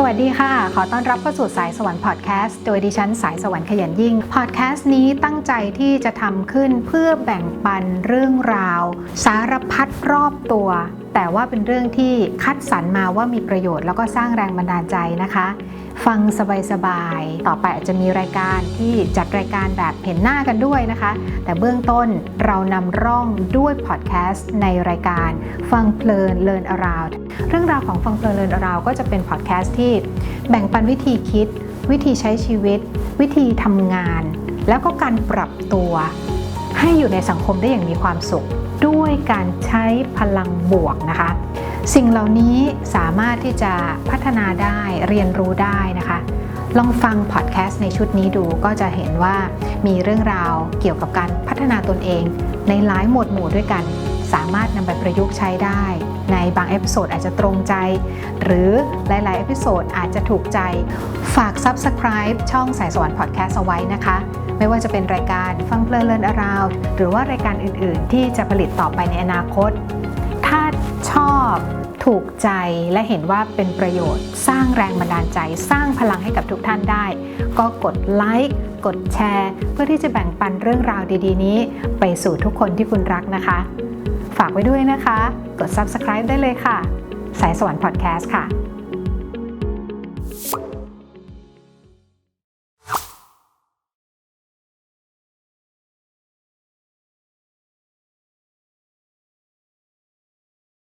สวัสดีค่ะ ขอต้อนรับเข้าสู่สายสวรรค์พอดแคสต์ โดยดิฉันสายสวรรค์ขยันยิ่ง พอดแคสต์นี้ตั้งใจที่จะทำขึ้นเพื่อแบ่งปันเรื่องราว สารพัดรอบตัวแต่ว่าเป็นเรื่องที่คัดสรรมาว่ามีประโยชน์แล้วก็สร้างแรงบันดาลใจนะคะ ฟังสบายๆ ต่อไปอาจจะมีรายการที่จัดรายการแบบเห็นหน้ากันด้วยนะคะ แต่เบื้องต้นเรานำร่องด้วยพอดแคสต์ในรายการฟังเพลิน Learn Around เรื่องราวของฟังเพลิน Learn Around ก็จะเป็นพอดแคสต์ที่แบ่งปันวิธีคิด วิธีใช้ชีวิต วิธีทำงาน แล้วก็การปรับตัว ให้อยู่ในสังคมได้อย่างมีความสุข ด้วยการใช้พลังบวกนะคะ สิ่งเหล่านี้สามารถที่จะพัฒนาได้เรียนรู้ได้นะคะ ลองฟังพอดแคสต์ในชุดนี้ดูก็จะเห็นว่ามีเรื่องราวเกี่ยวกับการพัฒนาตนเองในหลายหมวดหมู่ด้วยกัน สามารถนำไปประยุกต์ใช้ได้ ในบางเอพิโซดอาจจะตรงใจ หรือหลาย ๆ เอพิโซดอาจจะถูกใจ ฝาก Subscribe ช่องสายสวรรค์พอดแคสต์เอาไว้นะคะ ไม่ว่าจะเป็นรายการฟังเพลินเลินอาราวหรือว่ารายการอื่น ๆ ที่จะผลิตต่อไปในอนาคต ถ้าชอบถูกใจและเห็นว่าเป็นประโยชน์ สร้างแรงบันดาลใจ สร้างพลังให้กับทุกท่านได้ ก็กดไลค์กดแชร์ เพื่อที่จะแบ่งปันเรื่องราวดี ๆ นี้ ไปสู่ทุกคนที่คุณรักนะคะ ฝากไว้ด้วยนะคะ กด subscribe ได้เลยค่ะ สายสวรรค์พอดแคสต์ค่ะ